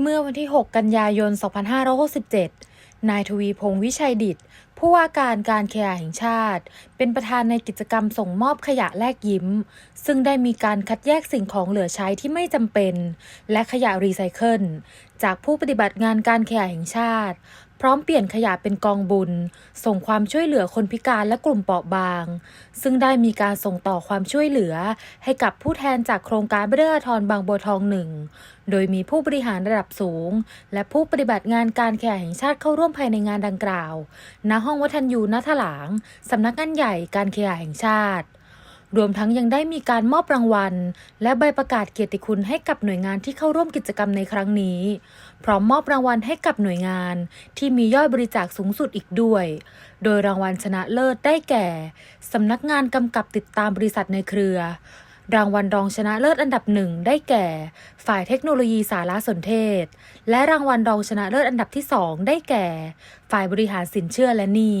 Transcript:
เมื่อวันที่ 6 กันยายน 2567 นายทวีพงศ์วิชัยดิตผู้ว่าการการขยะแห่งชาติ เป็นประธานในกิจกรรมส่งมอบขยะแลกยิ้ม ซึ่งได้มีการคัดแยกสิ่งของเหลือใช้ที่ไม่จำเป็น และขยะรีไซเคิลจากผู้ปฏิบัติงานการขยะแห่งชาติ พร้อมเปลี่ยนขยะเป็นกองบุญ ส่งความช่วยเหลือคนพิการและกลุ่มเปราะบาง ซึ่งได้มีการส่งต่อความช่วยเหลือ ให้กับผู้แทนจากโครงการเบเดอร์ทอนบางบัวทองหนึ่งโดยมีผู้บริหารระดับสูง และผู้ปฏิบัติงานการแข่แห่งชาติเข้าร่วมภายในงานดังกล่าวณหห้องวัฒนยูณถลาง สำนักงานใหญ่การขยะแห่งชาติ รวมทั้งยังได้มีการมอบรางวัล และใบประกาศเกียรติคุณให้กับหน่วยงานที่เข้าร่วมกิจกรรมในครั้งนี้ พร้อมมอบรางวัลให้กับหน่วยงาน ที่มียอดบริจาคสูงสุดอีกด้วย โดยรางวัลชนะเลิศได้แก่ สำนักงานกำกับติดตามบริษัทในเครือ รางวัลรองชนะเลิศอันดับหนึ่งได้แก่ ฝ่ายเทคโนโลยีสารสนเทศ และรางวัลรองชนะเลิศอันดับที่สองได้แก่ ฝ่ายบริหารสินเชื่อและหนี้